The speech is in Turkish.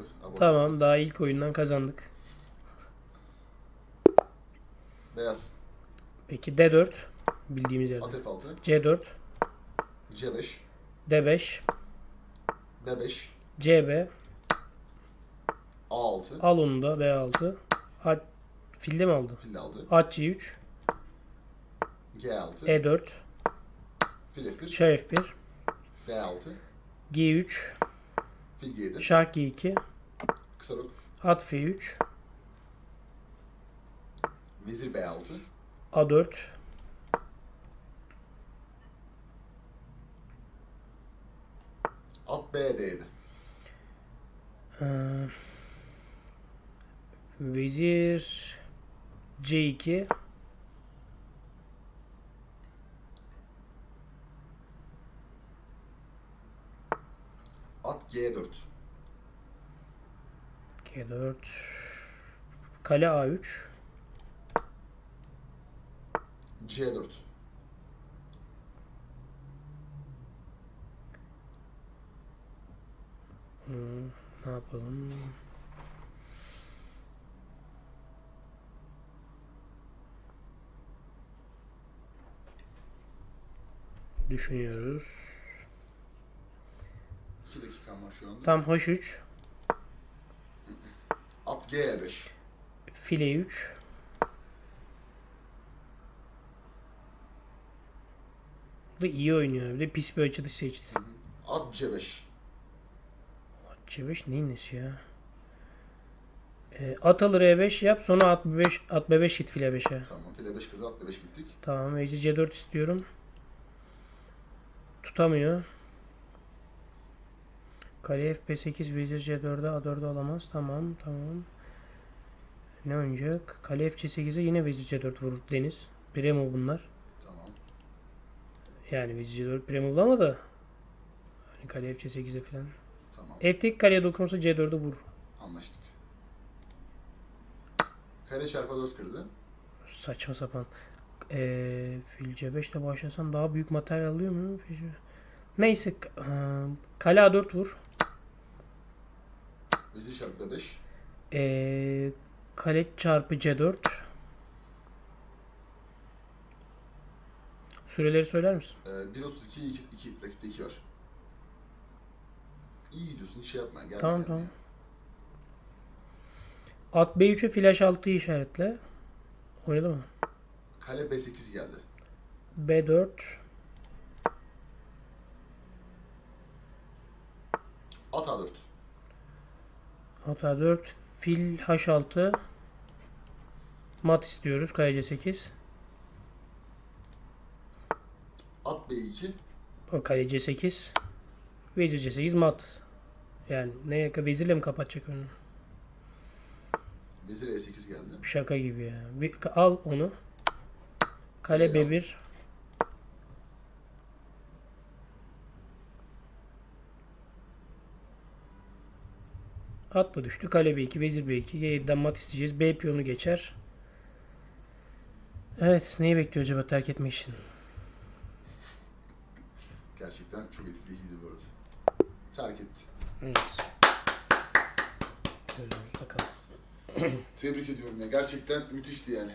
attı. Abone. Tamam daha ilk oyundan kazandık. Beyaz. Peki D4 bildiğimiz yerde. At F6. C4, C5. D5, B5. CB, A6. al onu da B6. At, filde mi aldı? Fil aldı. At C3, G6. E4, Fil F1. Şah F1, D6. G3, Fil G7. Şah G2, Kısa rok. At F3, Vezir B6. A4, At B7. Ee, Vezir C2 At G4. G4 Kale A3 C4. Hmm, Ne yapalım? Düşünüyoruz. 2 dakikam var şu anda. Tam H3 At G5. File 3 Bu da iyi oynuyor. Bir de pis bir açılış seçti. At C5. C5 neyin nesi ya? Ee, at alır E5 yap sonra at B5 at B5 hit file 5'e. Tamam. Fil E5 kırdı. At B5 gittik. Tamam vezir C4 istiyorum. Tutamıyor. Kale F8 vezir C4'e A4'e alamaz. Tamam tamam. Ne oynayacak? Kale F8'e yine vezir C4 vurur Deniz. Premo bunlar. Tamam. Yani vezir C4 Premo ama da. Hani kale F8'e falan. Tamam. F'teki kaleye dokunursa C4'e vurur. Anlaştık. Kare çarpı 4 kırdı. Saçma sapan. Ee, fil C5 ile başlasam daha büyük materyal alıyor mu? Neyse. Kale A4 vur. Vezir çarpı B5. Ee, kale çarpı C4. Süreleri söyler misin? Ee, 1.32, 2, 2, rakipte 2 var. İyi gidiyorsun, hiç şey yapma. Gel Tamam, kendine. tamam. At B3'e flash 6'yı işaretle. Oynadı mı? Kale B8 geldi. B4. At A4. At A4. Fil H6. Mat istiyoruz. Kale C8. At B2. Bak, Kale C8. Vezir C8 mat. Yani neye vezirle mi kapatacak önünü? Vezir E8 geldi. Şaka gibi ya. Bir, al onu. Kale al. B1. At da düştü. Kale B2, vezir B2. G7'den mat isteyeceğiz. B piyonu geçer. Evet. Neyi bekliyor acaba terk etmek için? Gerçekten çok etkileyiciydi bu arada. Terk etti. Evet. Tebrik ediyorum ya. Gerçekten müthişti yani.